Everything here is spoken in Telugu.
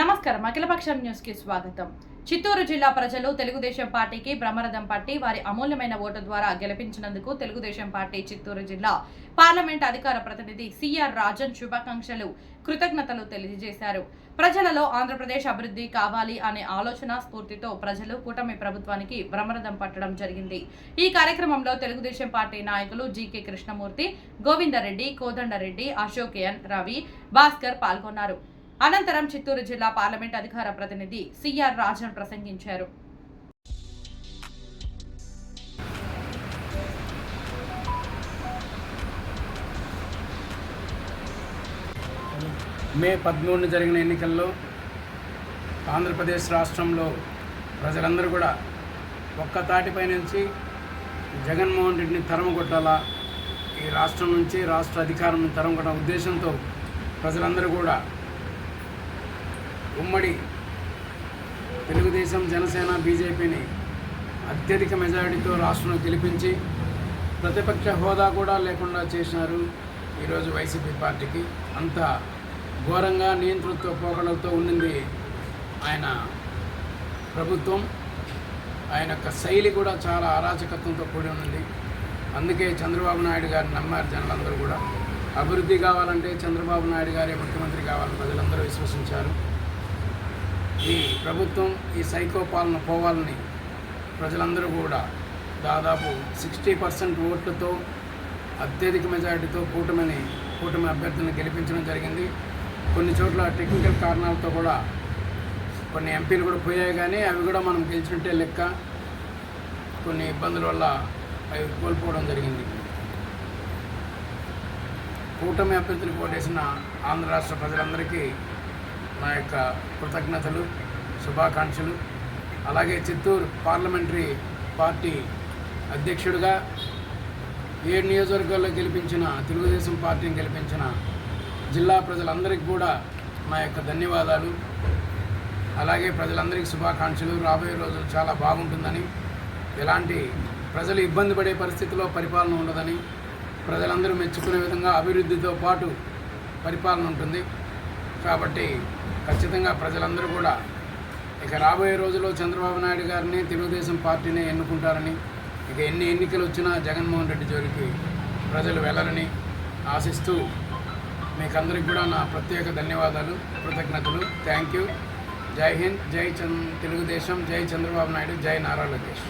నమస్కారం. అఖిలపక్షం న్యూస్కి స్వాగతం. చిత్తూరు జిల్లా ప్రజలు తెలుగుదేశం పార్టీకి బ్రహ్మరథం పట్టి వారి అమూల్యమైన ఓటు ద్వారా గెలిపించినందుకు తెలుగుదేశం పార్టీ చిత్తూరు జిల్లా పార్లమెంట్ అధికార ప్రతినిధి సిఆర్ రాజన్ శుభాకాంక్షలు కృతజ్ఞతలు తెలియజేశారు. ప్రజలలో ఆంధ్రప్రదేశ్ అభివృద్ధి కావాలి అనే ఆలోచన స్ఫూర్తితో ప్రజలు కూటమి ప్రభుత్వానికి బ్రహ్మరథం పట్టడం జరిగింది. ఈ కార్యక్రమంలో తెలుగుదేశం పార్టీ నాయకులు G K Krishnamurthy Govindareddy Kodandareddy Ashok N Ravi Bhaskar పాల్గొన్నారు. అనంతరం చిత్తూరు జిల్లా పార్లమెంట్ అధికార ప్రతినిధి సిఆర్ రాజన్ ప్రసంగించారు. మే పదమూడున జరిగిన ఎన్నికల్లో ఆంధ్రప్రదేశ్ రాష్ట్రంలో ప్రజలందరూ కూడా ఒక్క తాటిపై నుంచి జగన్మోహన్ రెడ్డిని తరమగొట్టాలా ఈ రాష్ట్రం నుంచి రాష్ట్ర అధికారం తరమగొట్ట ఉద్దేశంతో ప్రజలందరూ కూడా ఉమ్మడి తెలుగుదేశం జనసేన బీజేపీని అత్యధిక మెజారిటీతో రాష్ట్రంలో గెలిపించి ప్రతిపక్ష హోదా కూడా లేకుండా చేసినారు ఈరోజు వైసీపీ పార్టీకి. అంత ఘోరంగా నియంతృత్వ పోకడలతో ఉండింది ఆయన ప్రభుత్వం. ఆయన యొక్క శైలి కూడా చాలా అరాచకత్వంతో కూడి ఉంది అందుకే చంద్రబాబు నాయుడు గారిని నమ్మారు జనాలందరూ కూడా. అభివృద్ధి కావాలంటే చంద్రబాబు నాయుడు గారే ముఖ్యమంత్రి కావాలని ప్రజలందరూ విశ్వసించారు. ఈ ప్రభుత్వం ఈ సైకో పాలన పోవాలని ప్రజలందరూ కూడా దాదాపు సిక్స్టీ పర్సెంట్ ఓట్లతో అత్యధిక మెజారిటీతో కూటమిని కూటమి అభ్యర్థులను గెలిపించడం జరిగింది. కొన్ని చోట్ల టెక్నికల్ కారణాలతో కూడా కొన్ని ఎంపీలు కూడా పోయాయి కానీ అవి కూడా మనం గెలిచినట్టే లెక్క కొన్ని ఇబ్బందుల వల్ల అవి కోల్పోవడం జరిగింది. కూటమి అభ్యర్థులు ఓటేసిన ఆంధ్ర రాష్ట్ర ప్రజలందరికీ నా యొక్క కృతజ్ఞతలు శుభాకాంక్షలు. అలాగే చిత్తూరు పార్లమెంటరీ పార్టీ అధ్యక్షుడిగా ఏడు నియోజకవర్గాల్లో గెలిపించిన తెలుగుదేశం పార్టీని గెలిపించిన జిల్లా ప్రజలందరికీ కూడా నా యొక్క ధన్యవాదాలు. అలాగే ప్రజలందరికీ శుభాకాంక్షలు. రాబోయే రోజులు చాలా బాగుంటుందని ఎలాంటి ప్రజలు ఇబ్బంది పడే పరిస్థితిలో పరిపాలన ఉండదని ప్రజలందరూ మెచ్చుకునే విధంగా అభివృద్ధితో పాటు పరిపాలన ఉంటుంది. కాబట్టి ఖచ్చితంగా ప్రజలందరూ కూడా ఇక రాబోయే రోజుల్లో చంద్రబాబు నాయుడు గారిని తెలుగుదేశం పార్టీని ఎన్నుకుంటారని ఇక ఎన్ని ఎన్నికలు వచ్చినా జగన్మోహన్ రెడ్డి జోలికి ప్రజలు వెళ్ళరని ఆశిస్తూ మీకందరికి కూడా నా ప్రత్యేక ధన్యవాదాలు కృతజ్ఞతలు. Thank you. జై హింద్ జై చంద్ తెలుగుదేశం జై చంద్రబాబు నాయుడు జై నారా లోకేష్.